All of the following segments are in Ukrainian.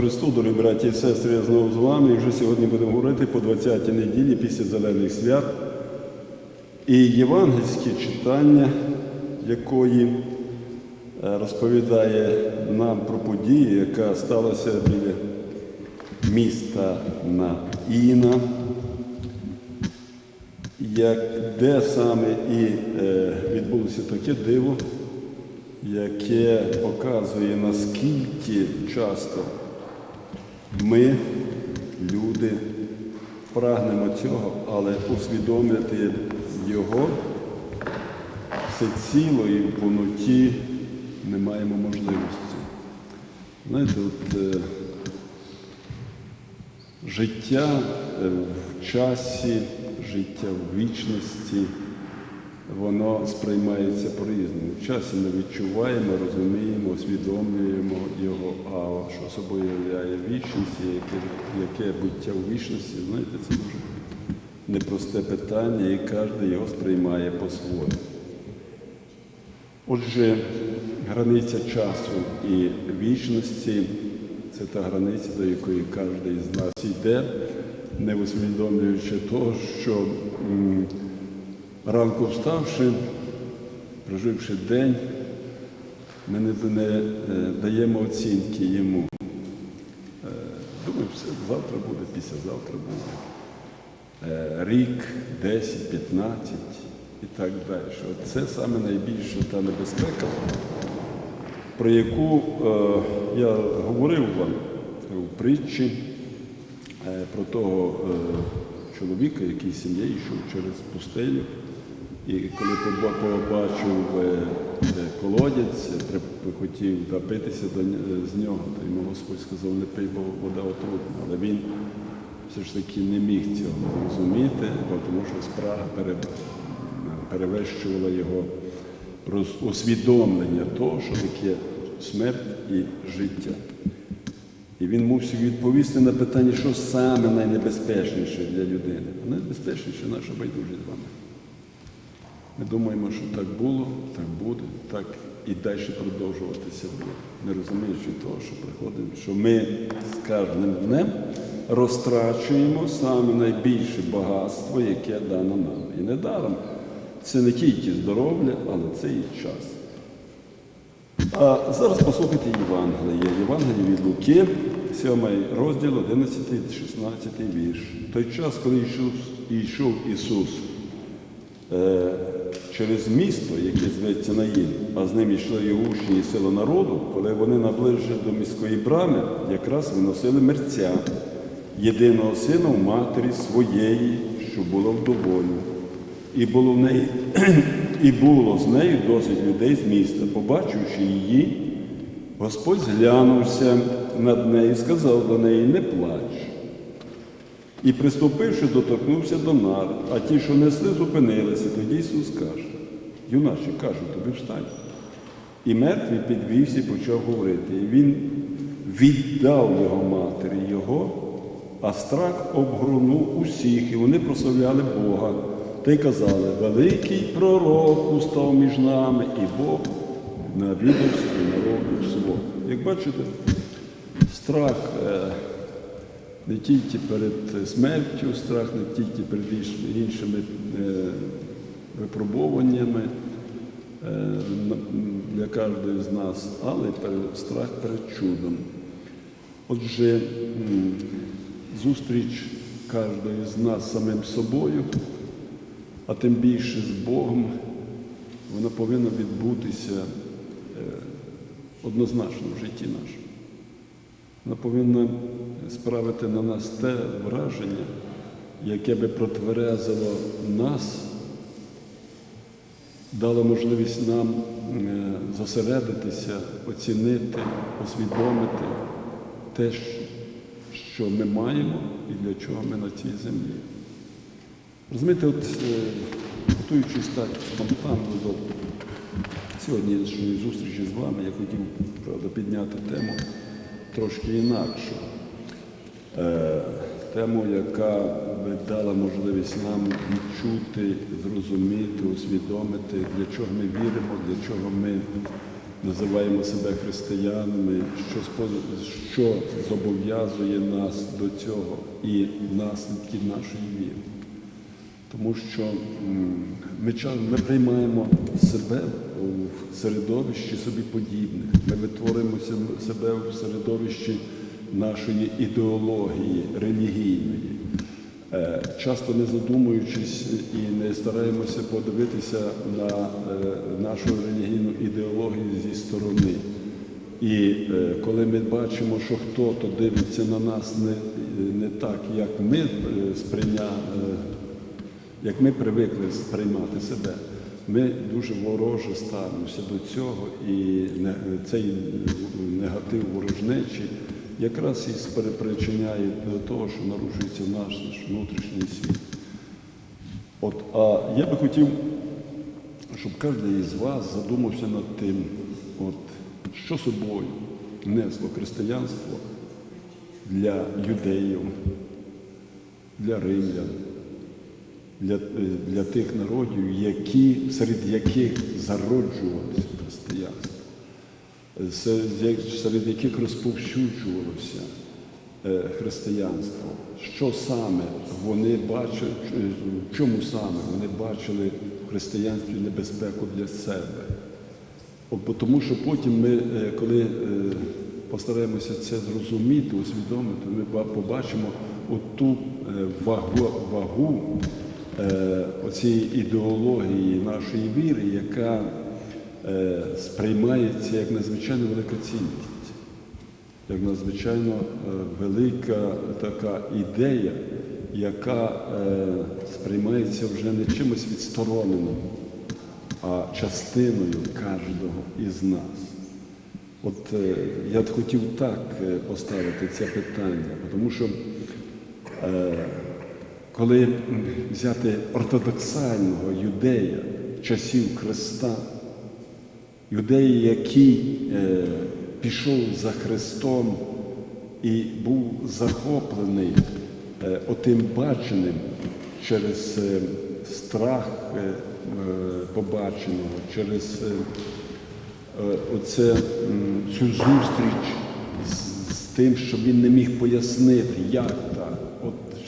Христу, дорогі браті і сестри, я знову з вами. І вже сьогодні будемо говорити по 20-й неділі після Зелених свят. І євангельське читання, якої е, розповідає нам про подію, яка сталася біля міста Наїна, як, де саме і е, відбулося таке диво, яке показує, наскільки часто ми, люди, прагнемо цього, але усвідомити його всеціло і в повноті не маємо можливості. Знаєте, от е, життя е, в часі, життя в вічності, воно сприймається по-різному. Часі ми відчуваємо, розуміємо, усвідомлюємо його, а що собою являє вічність, яке, яке буття у вічності, знаєте, це дуже непросте питання, і кожен його сприймає по-своєму. Отже, границя часу і вічності це та границя, до якої кожен з нас йде, не усвідомлюючи того, що ранку вставши, проживши день, ми не, не е, даємо оцінки йому. Е, Думаю, все, завтра буде, післязавтра буде. Е, Рік, 10, 15 і так далі. Це саме найбільша та небезпека, про яку я говорив вам у притчі про того чоловіка, який сім'єю йшов через пустелю. І коли побачив е, колодязь, хотів напитися до з нього, то йому Господь сказав, не пий, бо вода отрутна. Але він все ж таки не міг цього зрозуміти, бо тому що спрага пере- перевищувала його усвідомлення того, що таке смерть і життя. І він мусив відповісти на питання, що саме найнебезпечніше для людини. А найнебезпечніше наша байдужість з вами. Ми думаємо, що так було, так буде, так і далі продовжуватися буде. Не розуміючи того, що приходить, що ми з кожним днем розтрачуємо саме найбільше багатство, яке дано нам. І недаром це не тільки здоров'я, але це і час. А зараз послухайте Євангеліє. Євангеліє від Луки, 7 розділ, 11, 16 вірш. Той час, коли йшов, йшов Ісус е, через місто, яке зветься Наїн, а з ним йшли його учні і сила народу, коли вони наближили до міської брами, якраз виносили мерця, єдиного сина в матері своєї, що була вдоволю. І було, в неї, і було з нею досить людей з міста. Побачивши її, Господь зглянувся над нею і сказав до неї, не плач. І приступивши, доторкнувся до нар, а ті, що несли, зупинилися. Тоді Ісус каже, юначе, кажу, тобі встань. І мертвий підвівся і почав говорити. І він віддав його матері його, а страх обгорнув усіх, і вони прославляли Бога. Та й казали, великий пророк устав між нами, і Бог навідався до народу свого. Як бачите, страх е, не тільки перед смертю, страх не тільки перед іншими е, випробуваннями е, для кожного з нас, але й страх перед чудом. Отже, зустріч кожного з нас самим собою, а тим більше з Богом, вона повинна відбутися е, однозначно в житті нашому. Вона повинна справити на нас те враження, яке би протверезило нас, дало можливість нам е, зосередитися, оцінити, усвідомити те, що ми маємо і для чого ми на цій землі. Розумієте, от е, готуючись так спонтанно до сьогоднішньої зустрічі з вами, я хотів правда, підняти тему трошки інакшу. Е, тему, яка би дала можливість нам відчути, зрозуміти, усвідомити, для чого ми віримо, для чого ми називаємо себе християнами, що, що зобов'язує нас до цього і наслідки нашої віри. Тому що ми, ми приймаємо себе в середовищі собі подібних. Ми витворюємо се- себе в середовищі нашої ідеології релігійної. Е, Часто не задумуючись і не стараємося подивитися на е, нашу релігійну ідеологію зі сторони. І е, коли ми бачимо, що хто-то дивиться на нас не, не так, як ми сприйня, як ми привикли сприймати себе, ми дуже вороже ставимося до цього, і цей негатив ворожнечі якраз і спричиняє до того, що нарушується наш внутрішній світ. От, а я би хотів, щоб кожен із вас задумався над тим, от, що собою несло християнство для юдеїв, для римлян, для, для тих народів, які, серед яких зароджувалося християнство, серед яких розповсюджувалося е, християнство. Що саме вони бачили, в чому саме вони бачили в християнстві небезпеку для себе? Тому що потім ми, е, коли е, постараємося це зрозуміти, усвідомити, ми побачимо оту е, вагу, вагу е, оцієї ідеології нашої віри, яка е, сприймається як надзвичайно велика цінність, як надзвичайно е, велика така ідея, яка е, сприймається вже не чимось відстороненим, а частиною кожного із нас. От е, я б хотів так е, поставити це питання, тому що е, коли взяти ортодоксального юдея часів Христа, юдея, який е, пішов за Христом і був захоплений е, отим баченим через е, страх е, е, побаченого, через е, е, оце, цю зустріч з, з тим, що він не міг пояснити, як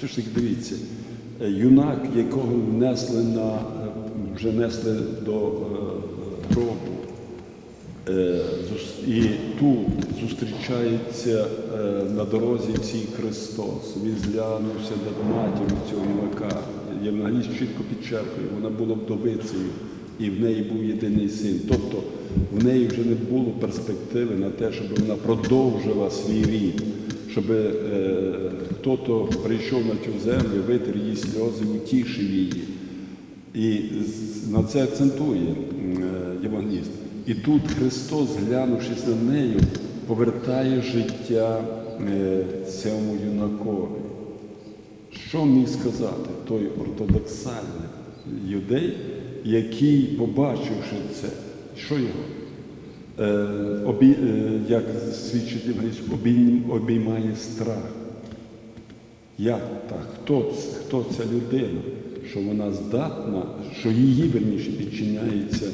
таки дивіться, е, юнак, якого внесли на, е, вже несли до е, гробу, І тут зустрічається на дорозі цей Христос. Він зглянувся над матір'ю цього юнака. Євангеліст чітко підчеркує, вона була вдовицею, і в неї був єдиний син. Тобто в неї вже не було перспективи на те, щоб вона продовжила свій рід, щоб е, хто-то прийшов на цю землю, витер її сльози, утішив її. І на це акцентує е, євангеліст. І тут Христос, глянувшись на нею, повертає життя е, цьому юнакові. Що міг сказати той ортодоксальний юдей, який, побачивши це, що його? Е, е, як свідчить обій, обіймає страх. Як так? Хто? Хто ця людина? Що вона здатна, що її верніше підчиняється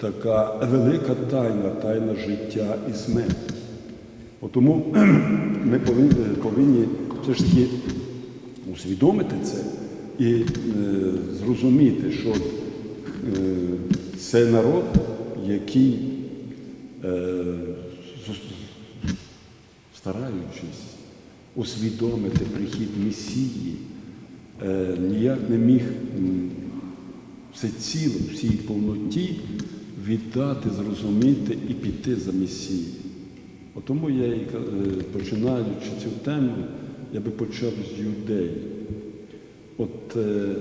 така велика тайна, тайна життя і смерті. Тому ми повинні, повинні все ж таки усвідомити це і е, зрозуміти, що е, це народ, який, стараючись усвідомити прихід Месії, е, ніяк не міг все ціло, всій повноті віддати, зрозуміти і піти за Месією. От Тому я, е, починаючи цю тему, я би почав з юдеїв. От е,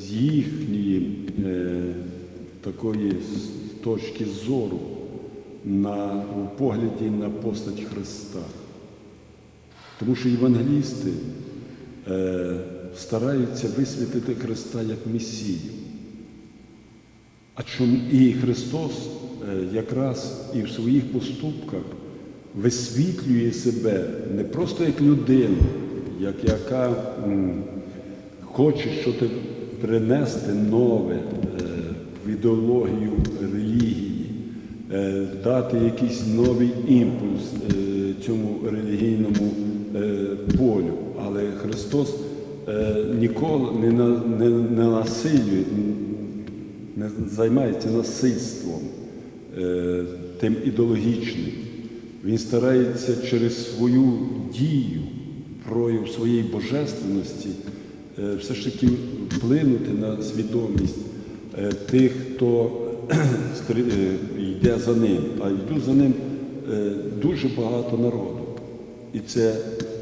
з їхньої е, такої точки зору на, у погляді на постать Христа. Тому що євангелісти е, стараються висвітлити Христа як Месію. А чому і Христос е, якраз і в своїх поступках висвітлює себе не просто як людину, як яка м, хоче щось принести нове е, в ідеологію релігії, дати якийсь новий імпульс е, цьому релігійному е, полю. Але Христос е, ніколи не, не, не насилює, не займається насильством е, тим ідеологічним. Він старається через свою дію, прояв своєї божественності, е, все ж таки вплинути на свідомість е, тих, хто е, йде за ним. А йдуть за ним е, дуже багато народу. І це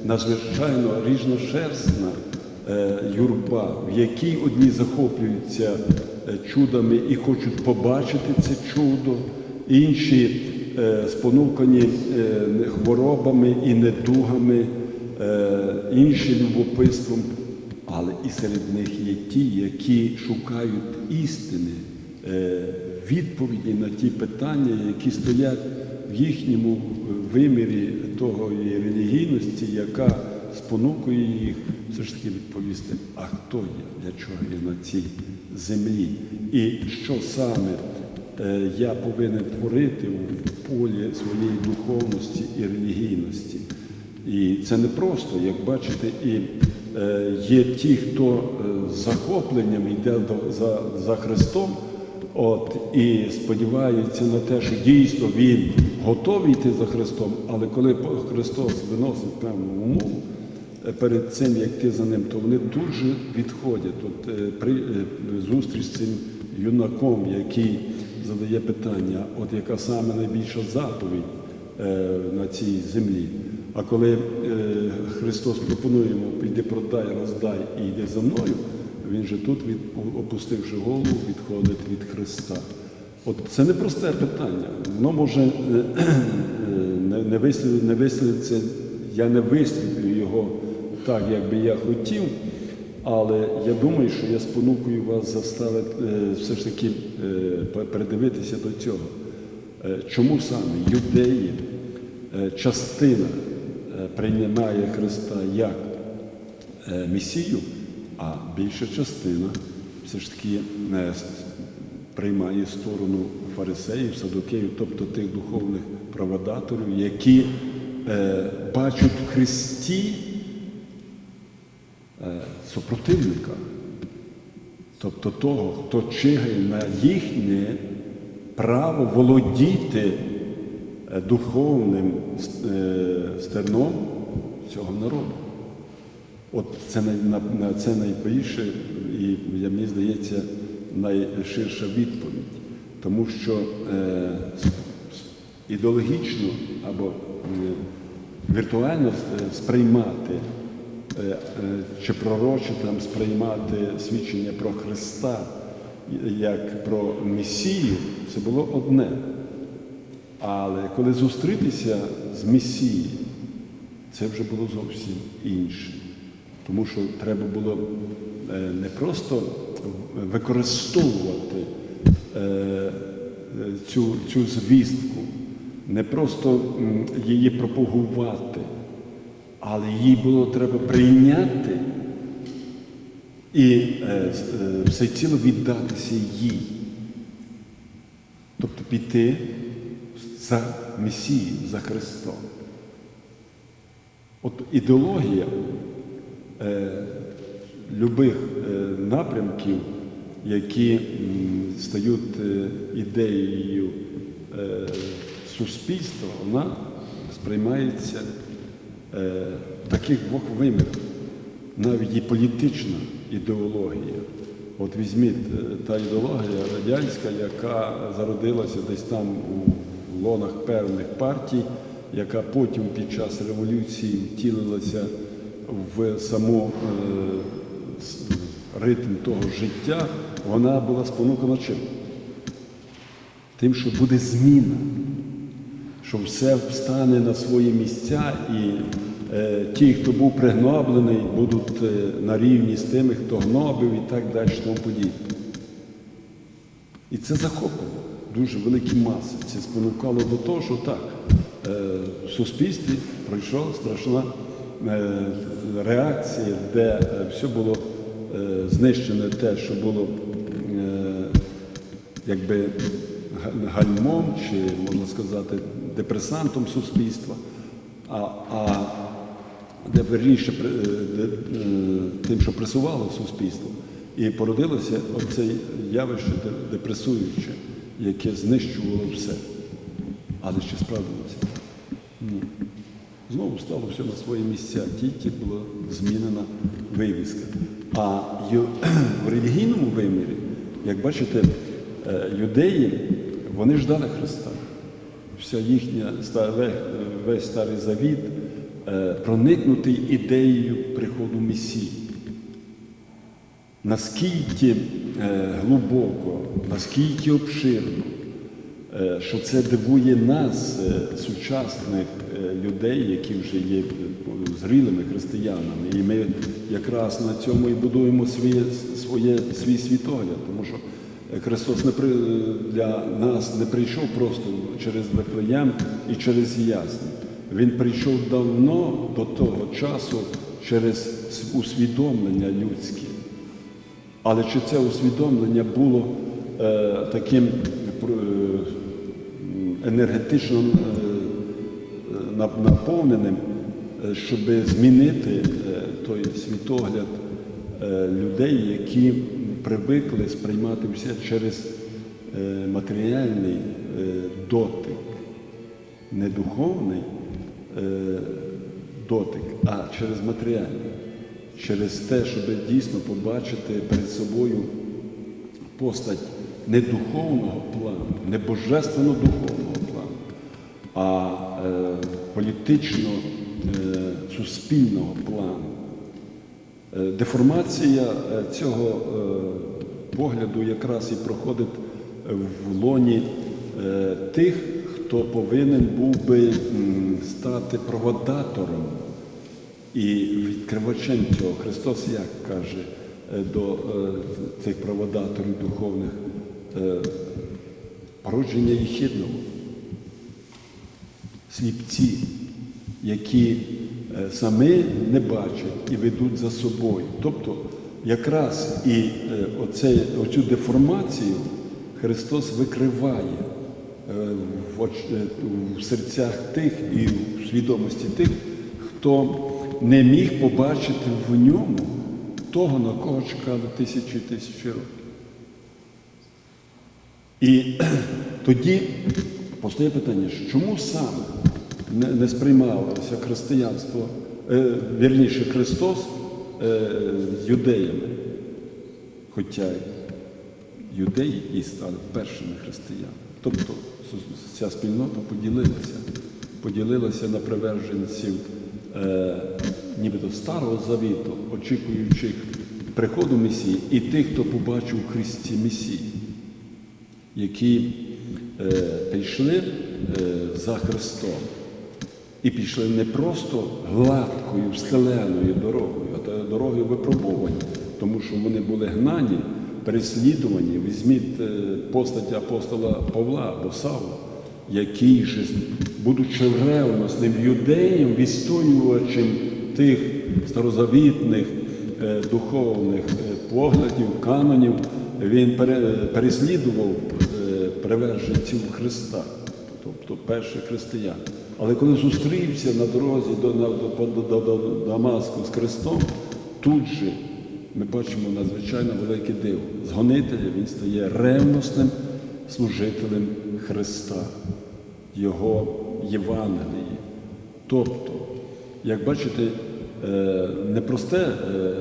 надзвичайно різношерстна е, юрба, в якій одні захоплюються е, чудами і хочуть побачити це чудо, інші е, спонукані е, хворобами і недугами, е, інші любопитством. Але і серед них є ті, які шукають істини, е, відповіді на ті питання, які стоять в їхньому е, вимірі того релігійності, яка спонукує їх все ж таки відповісти, а хто я, для чого я на цій землі, і що саме е, я повинен творити в полі своєї духовності і релігійності. І це не просто, як бачите, і е, є ті, хто з захопленням йде за, за Христом, от, і сподівається на те, що дійсно він готовий йти за Христом, але коли Христос виносить певну умову, е, перед цим, як йти за ним, то вони тут же відходять. От, е, при е, зустріч з цим юнаком, який задає питання, от яка саме найбільша заповідь на цій землі. А коли Христос пропонує йому піди продай, роздай і йди за мною, він же тут, від, опустивши голову, відходить від Христа. От це не просте питання. Воно може е, е, не, не, вислів, не висловиться, я не висловлю його так, як би я хотів, але я думаю, що я спонукую вас заставити е, все ж таки передивитися до цього. Чому саме юдеї, частина приймає Христа як Месію, а більша частина все ж таки е, с- приймає сторону фарисеїв, садокеїв, тобто тих духовних праводаторів, які е, бачать в Христі е, супротивника, тобто того, хто чигає на їхнє право володіти е, духовним е, стерном цього народу. От це це найбільше, і мені здається, найширша відповідь. Тому що е, ідеологічно або е, віртуально е, сприймати е, е, чи пророче там сприймати свідчення про Христа як про Месію, це було одне. Але коли зустрітися з Месією, це вже було зовсім інше. Тому що треба було е, не просто використовувати е, цю, цю звістку, не просто її пропагувати, але її було треба прийняти і е, з- е, всеціло віддатися їй. Тобто піти за Месією, за Христом. От ідеологія любих е, напрямків, які стають е, ідеєю е, суспільства, вона сприймається е, в таких двох вимірах. Навіть і політична ідеологія. От візьміть е, та ідеологія радянська, яка зародилася десь там у лонах певних партій, яка потім під час революції втілилася в саму е, ритм того життя, вона була спонукана чим? Тим, що буде зміна, що все встане на свої місця, і е, ті, хто був пригноблений, будуть е, на рівні з тими, хто гнобив і так далі, тому подібне. І це захопило дуже великі маси. Це спонукало до того, що так, е, в суспільстві пройшла страшна е, реакція, де е, все було е, знищене те, що було якби гальмом, чи можна сказати, депресантом суспільства, а, а де верніше тим, що пресувало суспільство. І породилося оце явище депресуюче, яке знищувало все. Але чи справдилося? Знову стало все на свої місця, тільки була змінена вивіска. А в релігійному вимірі, як бачите, е, юдеї вони ждали Христа. Вся їхня весь старий завіт е, проникнутий ідеєю приходу Месії. Наскільки е, глибоко, наскільки обширно, що це дивує нас, е, сучасних е, людей, які вже є е, зрілими християнами. І ми якраз на цьому і будуємо своє, своє, свій світогляд, тому що е, Христос не при, для нас не прийшов просто через Вифлеєм і через Ясні. Він прийшов давно до того часу через усвідомлення людське. Але чи це усвідомлення було е, таким е, енергетично е, наповненим, е, щоб змінити е, той світогляд людей, які привикли сприймати все через матеріальний дотик, не духовний дотик, а через матеріальний. Через те, щоб дійсно побачити перед собою постать не духовного плану, не божественно-духовного плану, а е, політично-суспільного плану. Е, Деформація е, цього е, погляду якраз і проходить в лоні е, тих, хто повинен був би стати проводатором і відкривачем цього Христос як каже е, до е, цих проводаторів духовних е, породження єхідного, сліпці, які е, самі не бачать і ведуть за собою. Тобто якраз і е, оце, оцю деформацію Христос викриває е, в, оч- в серцях тих і в свідомості тих, хто не міг побачити в ньому того, на кого чекали тисячі і тисячі років. І тоді постає питання, чому саме не, не сприймалося християнство, е, вірніше Христос е, юдеями, хоча юдеї і стали першими християнами. Тобто ця спільнота поділилася, поділилася на приверженців е, нібито Старого Завіту, очікуючих приходу Месії, і тих, хто побачив у Христі Месії, які пішли е, за Христом. І пішли не просто гладкою, стеленою дорогою, а дорогою випробовані, тому що вони були гнані, переслідувані. Візьміть е, постать апостола Павла або Савла, який же, будучи ревносним юдеєм, відстоювачем тих старозавітних е, духовних е, поглядів, канонів, він переслідував е, приверженців Христа тобто перших християн. Але коли зустрівся на дорозі до, до, до, до, до Дамаску з Христом, тут же ми бачимо надзвичайно велике диво. З гонителя він стає ревносним служителем Христа, Його Євангелії. Тобто, як бачите, е, непросте е,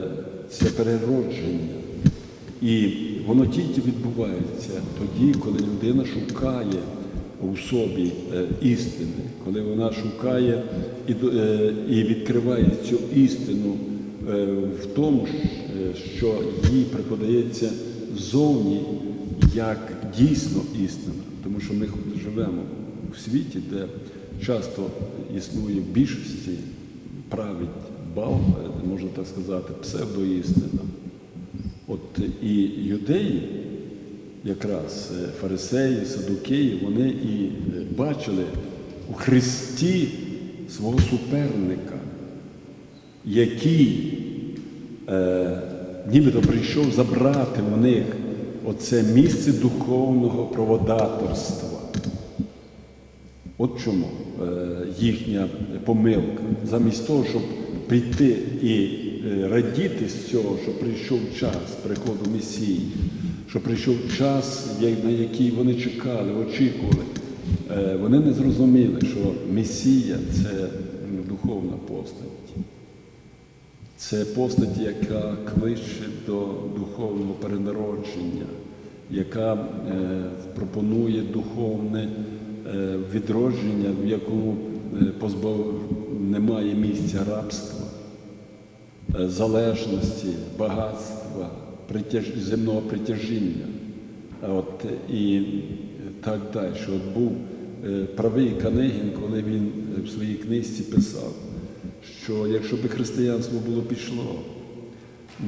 це переродження. І воно тільки відбувається тоді, коли людина шукає у собі е, істини, коли вона шукає і, е, відкриває цю істину е, в тому, що їй преподається ззовні як дійсно істина. Тому що ми живемо в світі, де часто існує в більшості править бал, можна так сказати, псевдоістина. От і юдеї, якраз е, фарисеї, садукеї, вони і е, бачили у Христі свого суперника, який е, нібито прийшов забрати в них оце місце духовного проводаторства. От чому е, їхня помилка. Замість того, щоб прийти і радіти з цього, що прийшов час приходу Месії, що прийшов час, на який вони чекали, очікували, е, вони не зрозуміли, що Месія це духовна постать. Це постать, яка кличе до духовного перенародження, яка е, пропонує духовне е, відродження, в якому е, немає місця рабства, е, залежності, багатства, земного притяжіння. От, і так далі. От був е, правий Канегін, коли він е, в своїй книжці писав, що якщо би християнство було пішло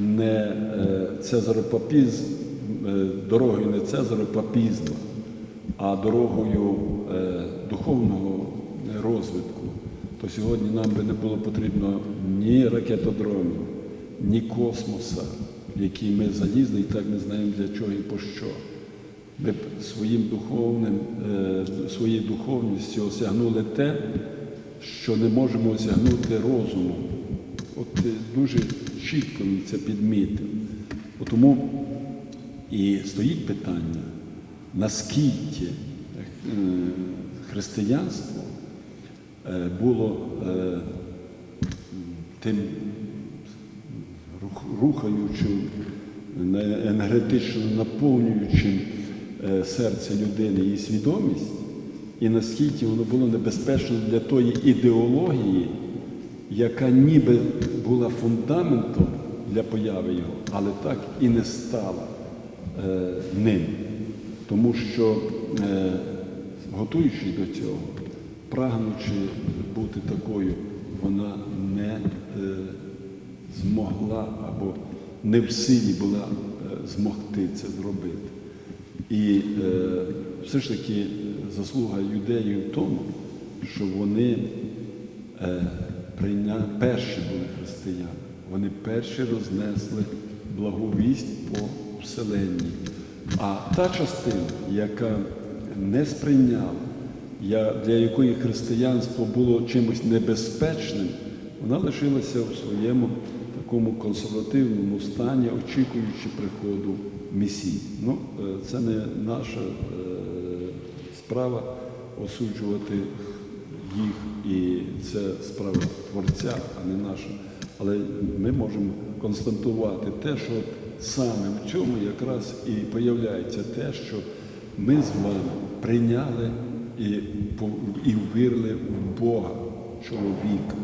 не е, цезаропапізм, е, дорогою не цезаропапізму, а дорогою е, духовного розвитку, то сьогодні нам би не було потрібно ні ракетодромів, ні космоса, в який ми залізли і так не знаємо для чого і по що. Ми б своїм духовним, е, своєю духовністю осягнули те, що не можемо осягнути розумом. От е, дуже чітко він це підмітив. От Тому і стоїть питання, наскільки е, християнство було тим рухаючим, енергетично наповнюючим е, серце людини і свідомість, і наскільки воно було небезпечно для тої ідеології, яка ніби була фундаментом для появи його, але так і не стала е, ним. Тому що, е, готуючись до цього, прагнучи бути такою, вона не е, змогла або не в силі була е, змогти це зробити. І е, все ж таки заслуга юдеїв в тому, що вони е, прийня... перші були християни. Вони перші рознесли благовість по вселенні. А та частина, яка не сприйняла, для якої християнство було чимось небезпечним, вона лишилася в своєму такому консервативному стані, очікуючи приходу Месії. Ну, е, це не наша е, справа осуджувати їх, і це справа Творця, а не наша. Але ми можемо констатувати те, що саме в цьому якраз і появляється те, що ми з вами прийняли і, ввірили в Бога чоловіка,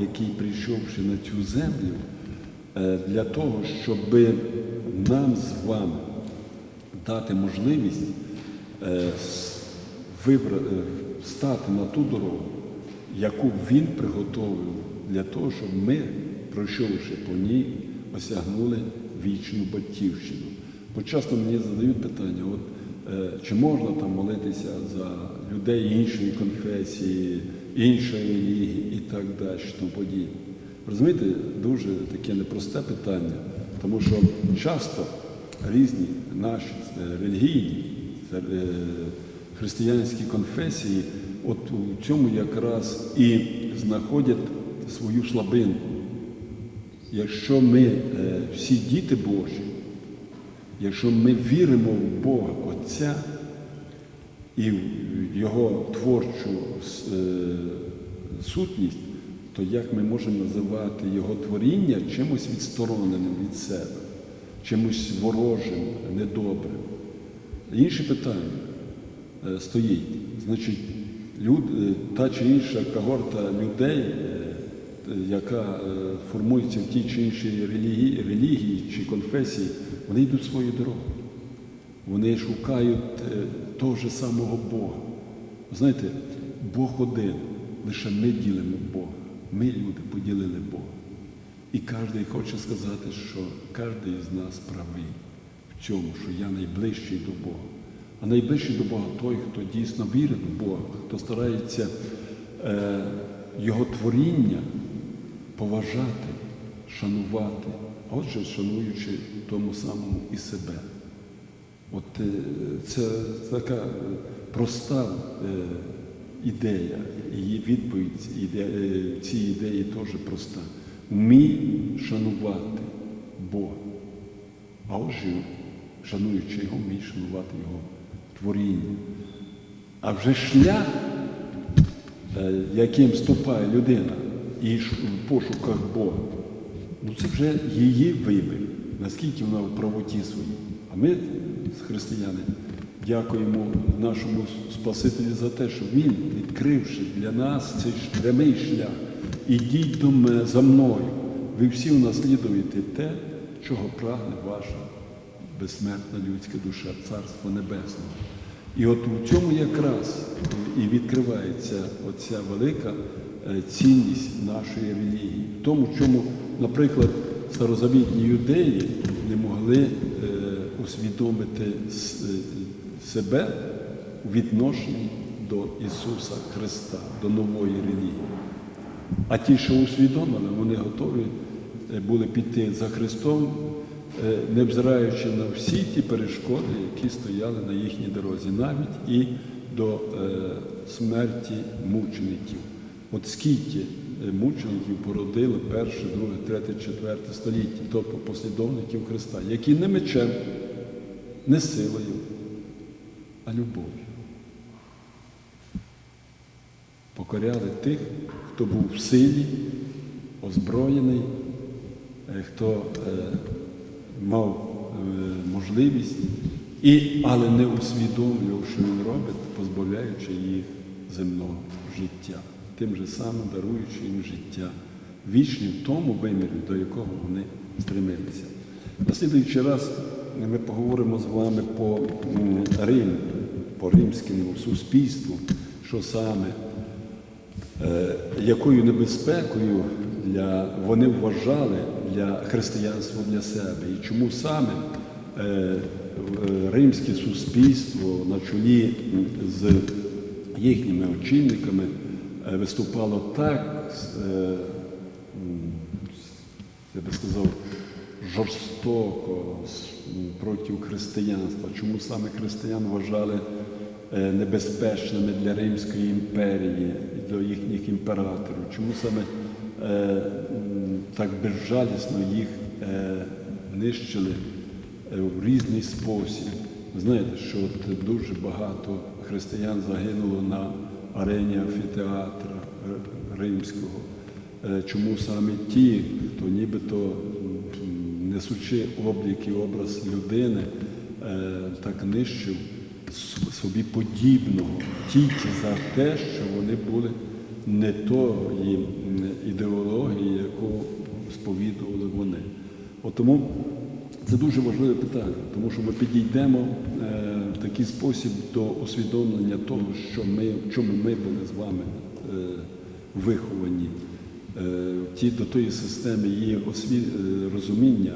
який, прийшовши на цю землю, е, для того, щоб нам з вами дати можливість е, е, стати на ту дорогу, яку він приготовив для того, щоб ми, пройшовши по ній, осягнули вічну батьківщину. Бо часто мені задають питання, от, чи можна там молитися за людей іншої конфесії, іншої релігії і так далі, тому подібне. Розумієте, дуже таке непросте питання, тому що часто різні наші е, релігійні, е, християнські конфесії, от у цьому якраз і знаходять свою слабинку. Якщо ми е, всі діти Божі, якщо ми віримо в Бога Отця і в Його творчу е, сутність, то як ми можемо називати Його творіння чимось відстороненим від себе, чимось ворожим, недобрим? Інше питання е, стоїть. Значить, люд, е, та чи інша когорта людей, яка е, формується в тій чи іншій релігії, релігії чи конфесії, вони йдуть свою дорогу. Вони шукають е, того ж самого Бога. Знаєте, Бог один, лише ми ділимо Бога. Ми, люди, поділили Бога. І кожен хоче сказати, що кожен із нас правий в цьому, що я найближчий до Бога. А найближчий до Бога той, хто дійсно вірить в Бога, хто старається е, Його творіння поважати, шанувати, а отже, шануючи тому самому і себе. От це така проста е, ідея, її відповідь е, цій ідеї теж проста. Вмій шанувати Бога. А отже, шануючи його, вмій шанувати його творіння. А вже шлях, е, яким ступає людина і в пошуках Бога, ну це вже її вибір, наскільки вона в правоті своїй. А ми, християни, дякуємо нашому Спасителю за те, що Він, відкривши для нас цей прямий шлях, ідіть до мене за мною. Ви всі унаслідуєте те, чого прагне ваша безсмертна людська душа, Царство Небесне. І от у цьому якраз і відкривається оця велика цінність нашої релігії. В тому, чому, наприклад, старозавітні юдеї не могли е, усвідомити е, себе у відношенні до Ісуса Христа, до нової релігії. А ті, що усвідомили, вони готові е, були піти за Христом, е, невзираючи на всі ті перешкоди, які стояли на їхній дорозі, навіть і до е, смерті мучеників. От скільки е, мучеників породили перше, друге, третє, четверте століття, тобто послідовників Христа, які не мечем, не силою, а любов'ю. покоряли тих, хто був в силі, озброєний, е, хто е, мав е, можливість, і, але не усвідомлював, що він робить, позбавляючи їх земного життя, тим же самим даруючи їм життя вічні в тому вимірі, до якого вони стремилися. На слідуючий раз ми поговоримо з вами по Рим, по римському суспільству, що саме Е, якою небезпекою для, вони вважали для християнства для себе. І чому саме е, е, римське суспільство на чолі з їхніми очільниками виступало так, е, я би сказав, жорстоко проти християнства. Чому саме християн вважали е, небезпечними для Римської імперії, для їхніх імператорів? Чому саме е, так безжалісно їх е, нищили е, в різний спосіб? Знаєте, що от дуже багато християн загинуло на арені амфітеатра римського. Е, Чому саме ті, хто нібито несучи облік і образ людини, е, так нищив собі подібного тільки за те, що вони були не тої ідеології, яку сповідували вони. От тому це дуже важливе питання, тому що ми підійдемо е, такий спосіб до усвідомлення того, що ми, в чому ми були з вами е, виховані, е, до тої системи її осві... е, розуміння,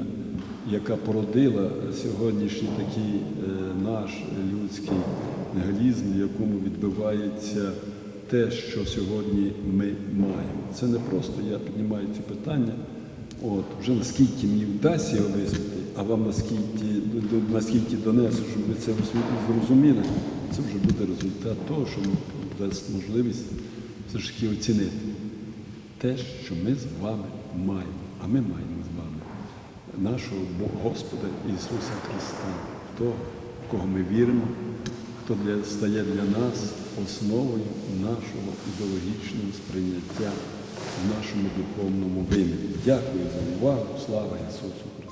яка породила сьогоднішній такий е, наш людський егоїзм, в якому відбивається те, що сьогодні ми маємо. Це не просто я піднімаю ці питання. От, вже наскільки мені вдасться його а вам наскільки, до- наскільки донесу, щоб ви це зрозуміли, це вже буде результат того, що дасть можливість все ж таки оцінити те, що ми з вами маємо. А ми маємо з вами нашого Господа Ісуса Христа, того, в кого ми віримо, хто для, стає для нас основою нашого ідеологічного сприйняття в нашому духовному вимірі. Дякую за увагу. Слава Ісусу Христу!